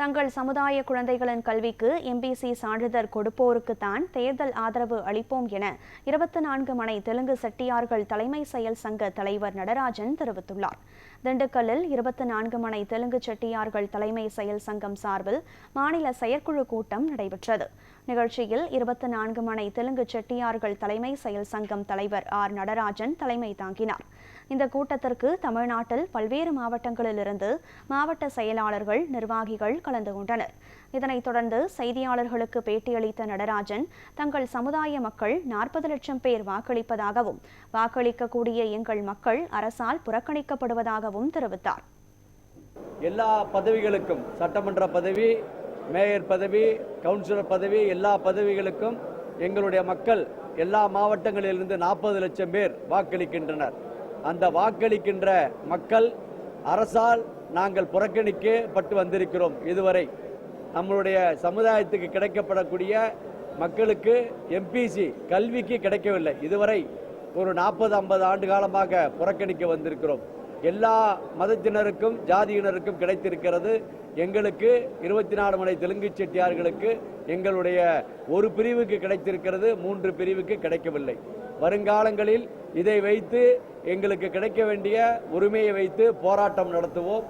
தங்கள் சமுதாய குழந்தைகளின் கல்விக்கு எம்பிசி சான்றிதழ் கொடுப்போருக்கு தான் தேர்தல் ஆதரவு அளிப்போம் என இருபத்தி நான்கு மனை தெலுங்கு செட்டியார்கள் தலைமை செயல் சங்க தலைவர் நடராஜன் தெரிவித்துள்ளார். திண்டுக்கல்லில் இருபத்தி நான்கு மனை தெலுங்கு செட்டியார்கள் தலைமை செயல் சங்கம் சார்பில் மாநில செயற்குழு கூட்டம் நடைபெற்றது. நிகழ்ச்சியில் இருபத்தி நான்கு மனை தெலுங்கு செட்டியார்கள் தலைமை செயல் சங்கம் தலைவர் ஆர் நடராஜன் தலைமை தாங்கினார். இந்த கூட்டத்திற்கு தமிழ்நாட்டில் பல்வேறு மாவட்டங்களிலிருந்து மாவட்ட செயலாளர்கள் நிர்வாகிகள் கலந்து கொண்டனர். இதனைத் தொடர்ந்து செய்தியாளர்களுக்கு பேட்டியளித்த நடராஜன் தங்கள் சமுதாய மக்கள் நாற்பது லட்சம் பேர் வாக்களிப்பதாகவும் வாக்களிக்கக்கூடிய எங்கள் மக்கள் அரசால் புறக்கணிக்கப்படுவதாகவும் தெரிவித்தார். எல்லா பதவிகளுக்கும் சட்டமன்ற பதவி மேயர் பதவி கவுன்சிலர் பதவி எல்லா பதவிகளுக்கும் எங்களுடைய மக்கள் எல்லா மாவட்டங்களிலிருந்து நாற்பது லட்சம் பேர் வாக்களிக்கின்றனர். அந்த வாக்களிக்கின்ற மக்கள் அரசால் நாங்கள் புறக்கணிக்கப்பட்டு வந்திருக்கிறோம் இதுவரை. நம்மளுடைய சமுதாயத்துக்கு கிடைக்கப்படக்கூடிய மக்களுக்கு எம்பிசி கல்விக்கு கிடைக்கவில்லை. இதுவரை ஒரு நாற்பது ஐம்பது ஆண்டு காலமாக புறக்கணிக்க வந்திருக்கிறோம். எல்லா மதத்தினருக்கும் ஜாதியினருக்கும் கிடைத்திருக்கிறது. எங்களுக்கு இருபத்தி நாலு மலை தெலுங்கு செட்டியார்களுக்கு எங்களுடைய ஒரு பிரிவுக்கு கிடைத்திருக்கிறது மூன்று பிரிவுக்கு கிடைக்கவில்லை. வருங்காலங்களில் இதை வைத்து எங்களுக்கு கிடைக்க வேண்டிய உரிமையை வைத்து போராட்டம் நடத்துவோம்.